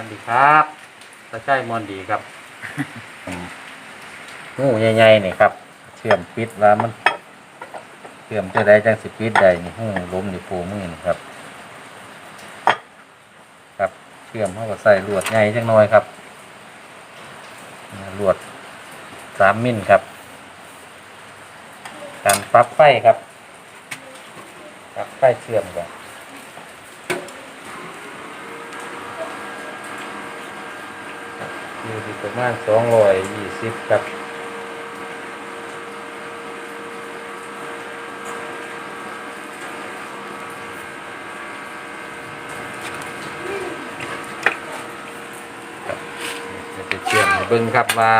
วัสดีครับตาใช่มอนดีครับงูใหญ่ๆนี่ครับ เชื่อมปิดว่ามันเชื่อมจะได้จังสิปิดได้นี่หูล้มนี่โผมือนี่ครับ ครับเชื่อมเข้ากับใส่ลวดใหญ่จังน้อยครับลวดสามมิลครับ การปลั๊บไฟครับปลั๊บไฟเชื่อมกัน อยู่ที่ประมาณสองร้อยยี่สิบครับจะไปเชื่อมให้เบิ้งครับว่า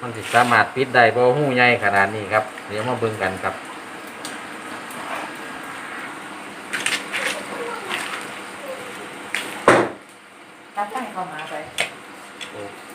มันสิสามารถปิดได้บ่หูใหญ่ขนาดนี้ครับ เดี๋ยวมาเบิ้งกันครับตั้งเข้ามาไป ค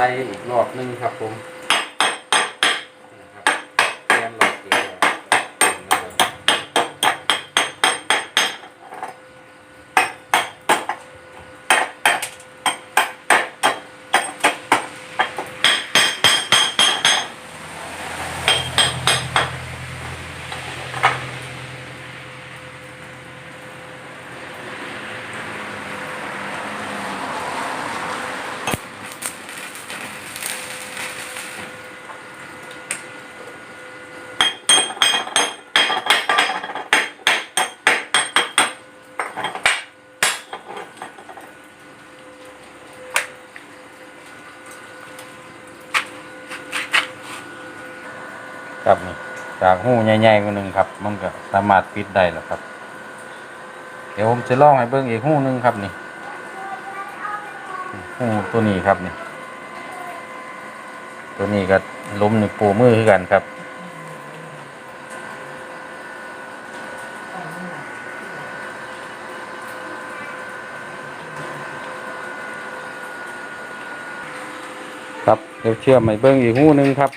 ไล่อีกรอบหนึงครับผมนะครับแกนหลอดเดียวนะครับ ครับนี่จากหูใหญ่ๆคนหนึ่งครับ มันก็สามารถปิดได้แล้วครับ เดี๋ยวผมจะลองให้เบิ้งอีกหูหนึงครับนี่หูตัวนี้ครับนี่ ตัวนี้ก็ล้มในปูมือคือกันครับครับเดี๋ยวเชื่อมให้เบิ้งอีกหูหนึงครับ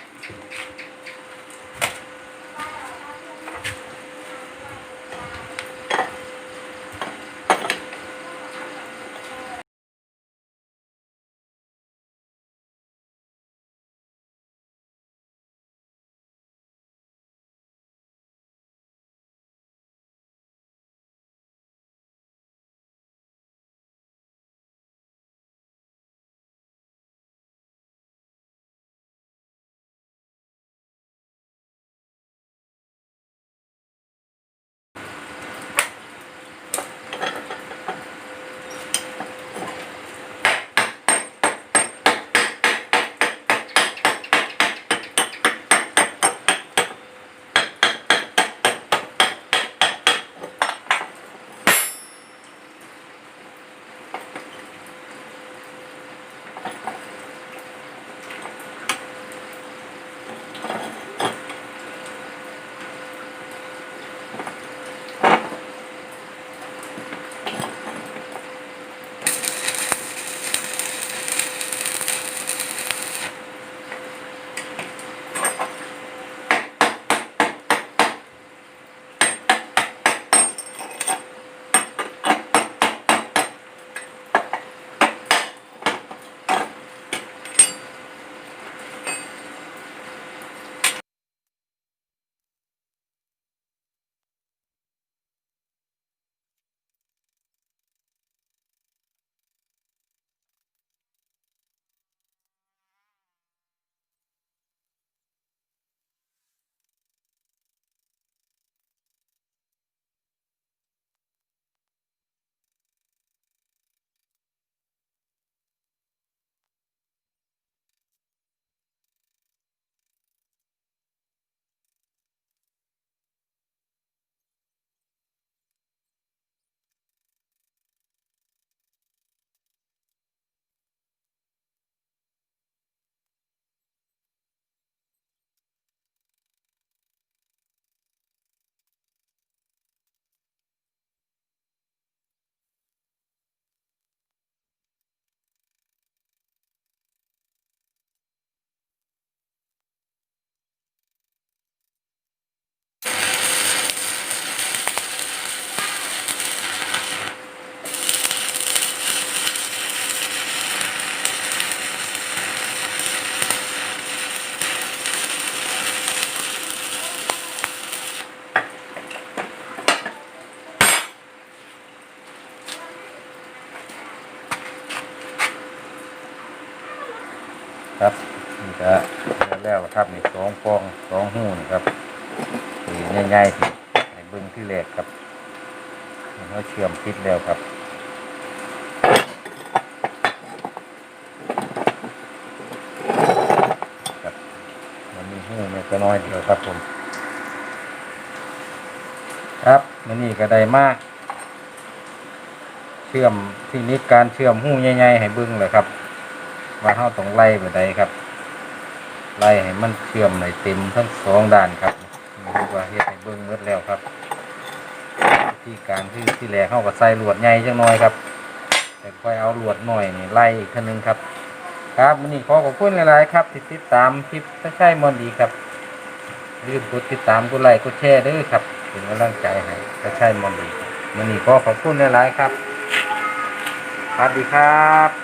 ครับนี่สองฟองสองหูนครับสีใหญ่ๆให้เบิ้งที่แรกครับนี่เขาเชื่อมติดแล้วครับครับมันมีหูเนี่ก็น้อยเดียวครับผมครับมันนี่ก็ได้มาก เชื่อมที่นี้การเชื่อมหูใหญ่ๆให้เบิ้งเลยครับว่าเราต้องไล่ไปใดครับ ไล่ให้มันเชื่อมในเต็มทั้งสองด้านครับนี่คือว่าเฮ็ดให้เบิ้งหมดแล้วครับที่การที่ที่แรกเข้ากับใส่ลวดใหญ่จังน้อยครับ แต่ค่อยเอาลวดหน่อยนี่ไล่อีกทีนึงครับ ครับวันนี้ขอขอบคุณหลายๆครับที่ติดตามคลิปถ้าใช่มอนดีครับลืมกดติดตามกดไลค์กดแชร์ด้วยครับเป็นกำลังใจให้ถ้าใช่มอนดีวันนี้ขอขอบคุณหลายๆครับสวัสดีครับ